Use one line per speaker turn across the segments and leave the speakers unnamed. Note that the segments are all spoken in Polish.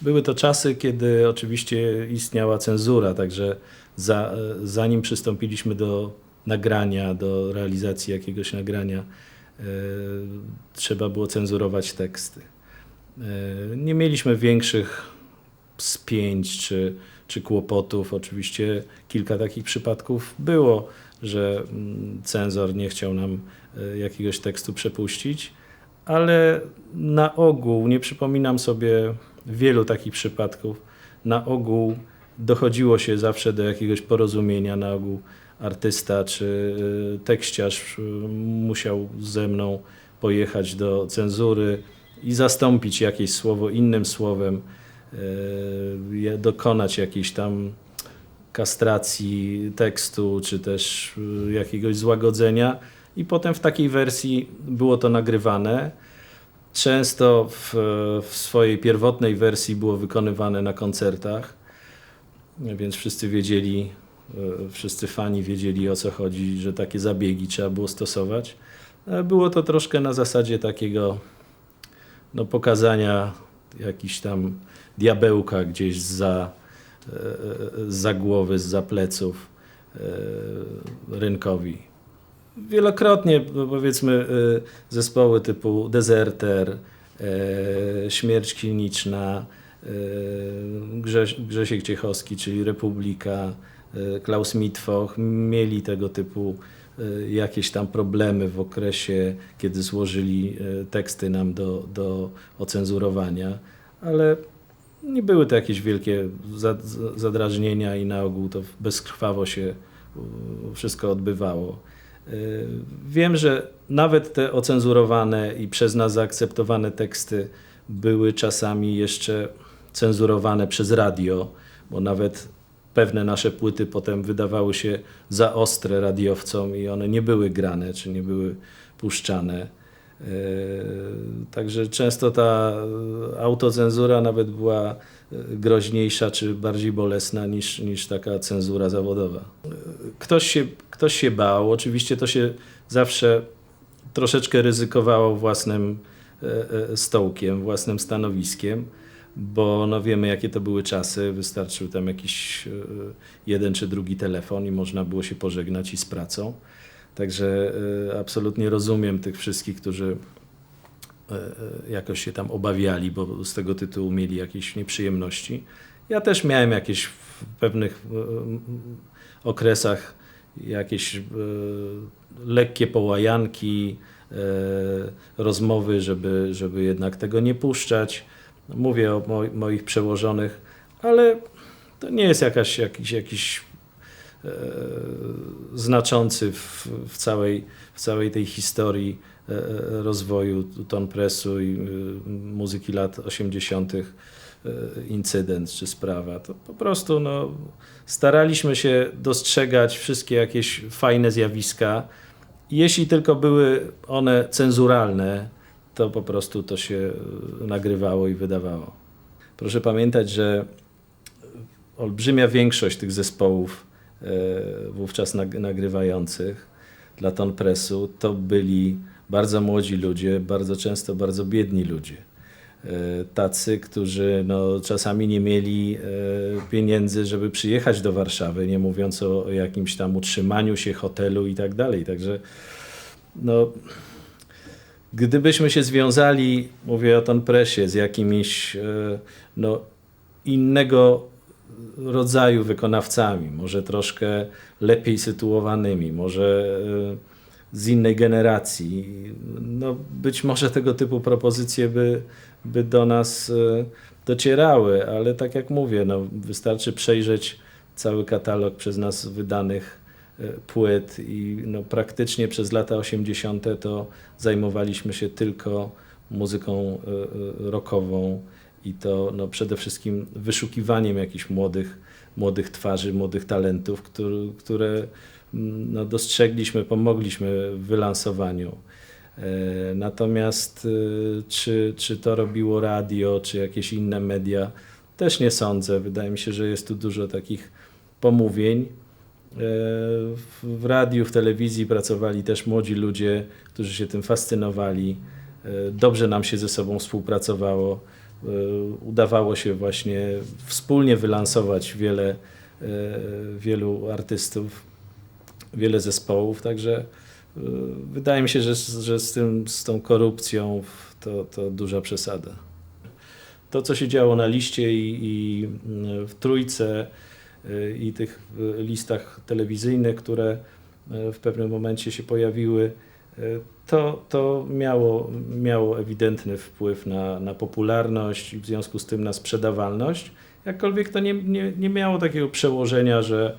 były to czasy, kiedy oczywiście istniała cenzura, także za, zanim przystąpiliśmy do nagrania, do realizacji jakiegoś nagrania, e, trzeba było cenzurować teksty. E, Nie mieliśmy większych spięć czy, czy kłopotów. Oczywiście kilka takich przypadków było, że mm, cenzor nie chciał nam e, jakiegoś tekstu przepuścić, ale na ogół, nie przypominam sobie wielu takich przypadków, na ogół dochodziło się zawsze do jakiegoś porozumienia, na ogół artysta czy e, tekściarz e, musiał ze mną pojechać do cenzury i zastąpić jakieś słowo innym słowem, je- dokonać jakiejś tam kastracji tekstu, czy też y, jakiegoś złagodzenia i potem w takiej wersji było to nagrywane. Często w, w swojej pierwotnej wersji było wykonywane na koncertach, więc wszyscy wiedzieli, y, wszyscy fani wiedzieli o co chodzi, że takie zabiegi trzeba było stosować. Ale Było to troszkę na zasadzie takiego no, pokazania jakiś tam diabełka gdzieś za, e, e, za głowy, za pleców e, rynkowi. Wielokrotnie no, powiedzmy e, zespoły typu Deserter, e, Śmierć Kliniczna, Grześ, Grzesiek Ciechowski, czyli Republika, Klaus Mitwoch mieli tego typu jakieś tam problemy w okresie, kiedy złożyli teksty nam do, do ocenzurowania, ale nie były to jakieś wielkie za- za- zadrażnienia i na ogół to bezkrwawo się wszystko odbywało. Y, Wiem, że nawet te ocenzurowane i przez nas zaakceptowane teksty były czasami jeszcze cenzurowane przez radio, bo nawet pewne nasze płyty potem wydawały się za ostre radiowcom i one nie były grane czy nie były puszczane. Yy, Także często ta autocenzura nawet była groźniejsza czy bardziej bolesna niż, niż taka cenzura zawodowa. Ktoś się, ktoś się bał, oczywiście to się zawsze troszeczkę ryzykowało własnym e, e, stołkiem, własnym stanowiskiem, bo no wiemy jakie to były czasy, wystarczył tam jakiś e, jeden czy drugi telefon i można było się pożegnać i z pracą. Także absolutnie rozumiem tych wszystkich, którzy jakoś się tam obawiali, bo z tego tytułu mieli jakieś nieprzyjemności. Ja też miałem jakieś w pewnych e, okresach jakieś e, lekkie połajanki, e, rozmowy, żeby, żeby jednak tego nie puszczać. Mówię o moi, moich przełożonych, ale to nie jest jakaś, jakiś, jakiś e, znaczący w, w, całej, w całej tej historii e, e, rozwoju ton presu i e, muzyki lat 80. e, incydent czy sprawa. To po prostu no, staraliśmy się dostrzegać wszystkie jakieś fajne zjawiska. Jeśli tylko były one cenzuralne, to po prostu to się e, nagrywało i wydawało. Proszę pamiętać, że olbrzymia większość tych zespołów e, wówczas nag- nagrywających dla Ton Pressu to byli bardzo młodzi ludzie, bardzo często bardzo biedni ludzie. E, Tacy, którzy no, czasami nie mieli e, pieniędzy, żeby przyjechać do Warszawy, nie mówiąc o, jakimś tam utrzymaniu się hotelu i tak dalej. Także no, gdybyśmy się związali, mówię o Ton Pressie, z jakimiś e, no, innego rodzaju wykonawcami, może troszkę lepiej sytuowanymi, może e, z innej generacji. No, być może tego typu propozycje by, by do nas e, docierały, ale tak jak mówię, no, wystarczy przejrzeć cały katalog przez nas wydanych e, płyt i no, praktycznie przez lata 80. to zajmowaliśmy się tylko muzyką rockową i to no, przede wszystkim wyszukiwaniem jakichś młodych, młodych twarzy, młodych talentów, które, które mm, no, dostrzegliśmy, pomogliśmy w wylansowaniu. E, Natomiast e, czy, czy to robiło radio, czy jakieś inne media, też nie sądzę. Wydaje mi się, że jest tu dużo takich pomówień. E, W radiu, w telewizji pracowali też młodzi ludzie, którzy się tym fascynowali. Dobrze nam się ze sobą współpracowało. Udawało się właśnie wspólnie wylansować wiele, e, wielu artystów, wiele zespołów, także e, wydaje mi się, że, że z, tym, z tą korupcją to, to duża przesada. To, co się działo na liście i, i w trójce i tych listach telewizyjnych, które w pewnym momencie się pojawiły, to, to miało, miało ewidentny wpływ na, na popularność i w związku z tym na sprzedawalność. Jakkolwiek to nie, nie, nie miało takiego przełożenia, że,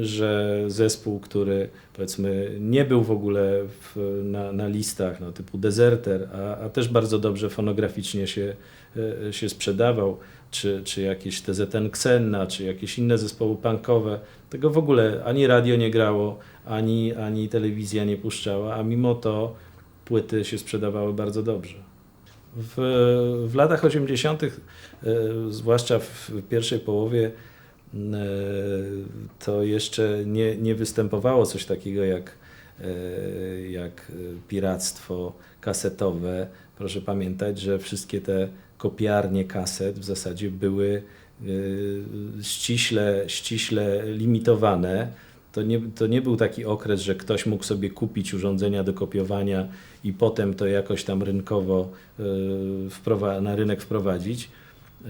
że zespół, który powiedzmy nie był w ogóle w, na, na listach no, typu Deserter, a, a też bardzo dobrze fonograficznie się, e, się sprzedawał, czy, czy jakieś TZN Xenna, czy jakieś inne zespoły punkowe, tego w ogóle ani radio nie grało, ani, ani telewizja nie puszczała, a mimo to płyty się sprzedawały bardzo dobrze. W, w latach 80., e, zwłaszcza w pierwszej połowie, e, to jeszcze nie, nie występowało coś takiego jak, e, jak piractwo kasetowe. Proszę pamiętać, że wszystkie te kopiarnie kaset w zasadzie były e, ściśle, ściśle limitowane. To nie, to nie był taki okres, że ktoś mógł sobie kupić urządzenia do kopiowania i potem to jakoś tam rynkowo e, na rynek wprowadzić. E,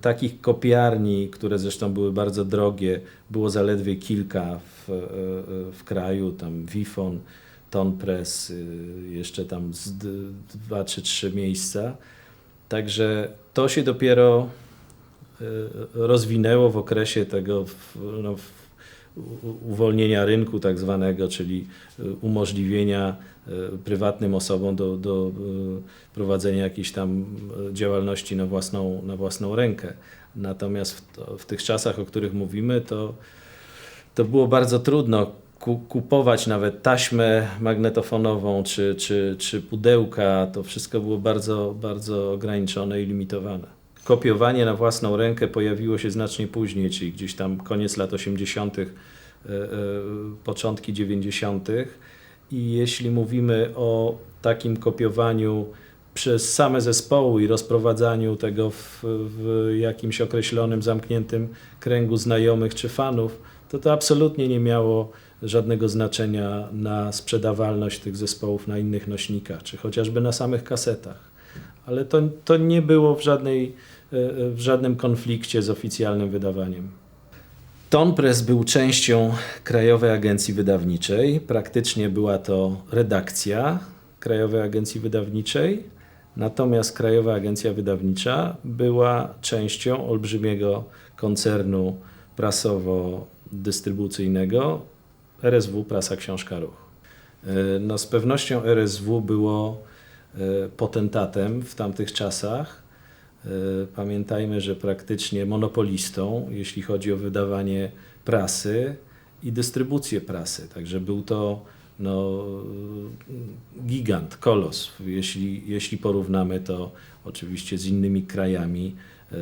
Takich kopiarni, które zresztą były bardzo drogie, było zaledwie kilka w, e, e, w kraju, tam Wifon, Tonpress, y, jeszcze tam dwa czy trzy miejsca. Także to się dopiero rozwinęło w okresie tego no, uwolnienia rynku tak zwanego, czyli y, umożliwienia y, prywatnym osobom do, do y, prowadzenia jakiejś tam działalności na własną, na własną rękę. Natomiast w, w tych czasach, o których mówimy, to, to było bardzo trudno ku, kupować nawet taśmę magnetofonową czy, czy, czy pudełka. To wszystko było bardzo, bardzo ograniczone i limitowane. Kopiowanie na własną rękę pojawiło się znacznie później, czyli gdzieś tam koniec lat 80., e, e, początki 90. I jeśli mówimy o takim kopiowaniu przez same zespoły i rozprowadzaniu tego w, w jakimś określonym, zamkniętym kręgu znajomych czy fanów, to to absolutnie nie miało żadnego znaczenia na sprzedawalność tych zespołów na innych nośnikach, czy chociażby na samych kasetach. Ale to, to nie było w, żadnej, w żadnym konflikcie z oficjalnym wydawaniem. Tonpress był częścią Krajowej Agencji Wydawniczej. Praktycznie była to redakcja Krajowej Agencji Wydawniczej. Natomiast Krajowa Agencja Wydawnicza była częścią olbrzymiego koncernu prasowo-dystrybucyjnego RSW Prasa Książka Ruch. E, No, z pewnością RSW było e, potentatem w tamtych czasach. E, Pamiętajmy, że praktycznie monopolistą, jeśli chodzi o wydawanie prasy i dystrybucję prasy. Także był to no, gigant, kolos. Jeśli, jeśli porównamy to oczywiście z innymi krajami, e,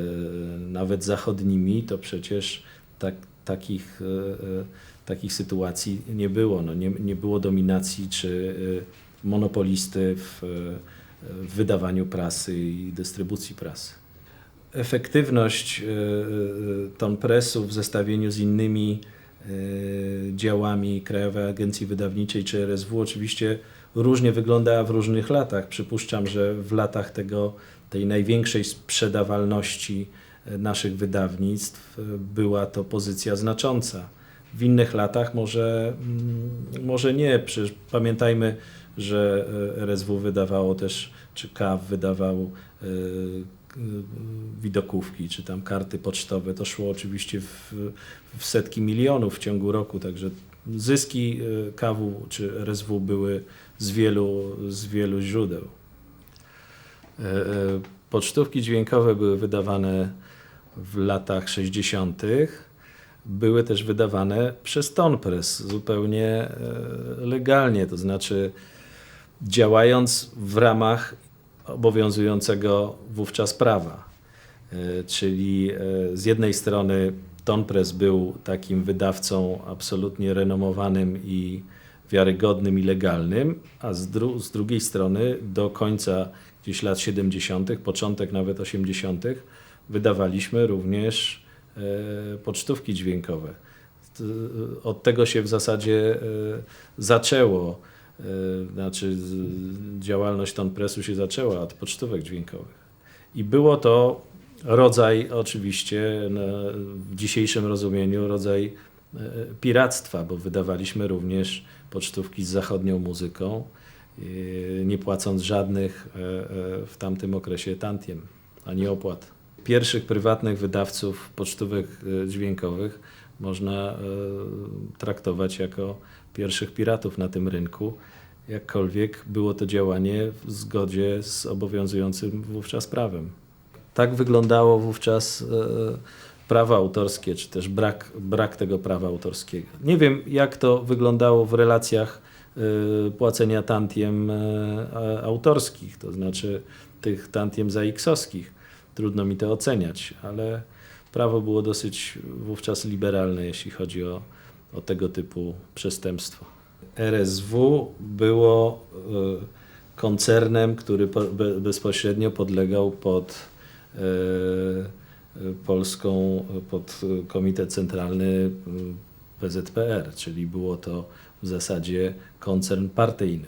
nawet zachodnimi, to przecież tak, takich, e, takich sytuacji nie było. No, nie, nie było dominacji czy monopolisty w, w wydawaniu prasy i dystrybucji prasy. Efektywność e, e, Tonpressu w zestawieniu z innymi e, działami Krajowej Agencji Wydawniczej czy RSW oczywiście różnie wyglądała w różnych latach. Przypuszczam, że w latach tego, tej największej sprzedawalności naszych wydawnictw była to pozycja znacząca. W innych latach może, mm, może nie. Przecież pamiętajmy, że e, RSW wydawało też, czy KAW wydawał e, k- widokówki, czy tam karty pocztowe. To szło oczywiście w, w setki milionów w ciągu roku, także zyski e, KAW czy RSW były z wielu, z wielu źródeł. E, e, Pocztówki dźwiękowe były wydawane w latach 60. Były też wydawane przez Tonpress zupełnie e, legalnie, to znaczy działając w ramach obowiązującego wówczas prawa. E, Czyli e, z jednej strony Tonpress był takim wydawcą absolutnie renomowanym i wiarygodnym i legalnym, a z, dru z drugiej strony do końca gdzieś lat 70., początek nawet 80., wydawaliśmy również e, pocztówki dźwiękowe. Od tego się w zasadzie e, zaczęło, znaczy z- działalność Ton Pressu się zaczęła od pocztówek dźwiękowych. I było to rodzaj, oczywiście w dzisiejszym rozumieniu, rodzaj e, piractwa, bo wydawaliśmy również pocztówki z zachodnią muzyką, e, nie płacąc żadnych e, e, w tamtym okresie tantiem ani opłat. Pierwszych prywatnych wydawców pocztówek dźwiękowych można traktować jako pierwszych piratów na tym rynku. Jakkolwiek było to działanie w zgodzie z obowiązującym wówczas prawem. Tak wyglądało wówczas e, prawo autorskie, czy też brak, brak tego prawa autorskiego. Nie wiem, jak to wyglądało w relacjach e, płacenia tantiem e, autorskich, to znaczy tych tantiem za X-owskich. Trudno mi to oceniać, ale prawo było dosyć wówczas liberalne, jeśli chodzi o, o tego typu przestępstwo. RSW było e, koncernem, który po, be, bezpośrednio podlegał pod e, e, polską, pod Komitet Centralny PZPR, czyli było to w zasadzie koncern partyjny.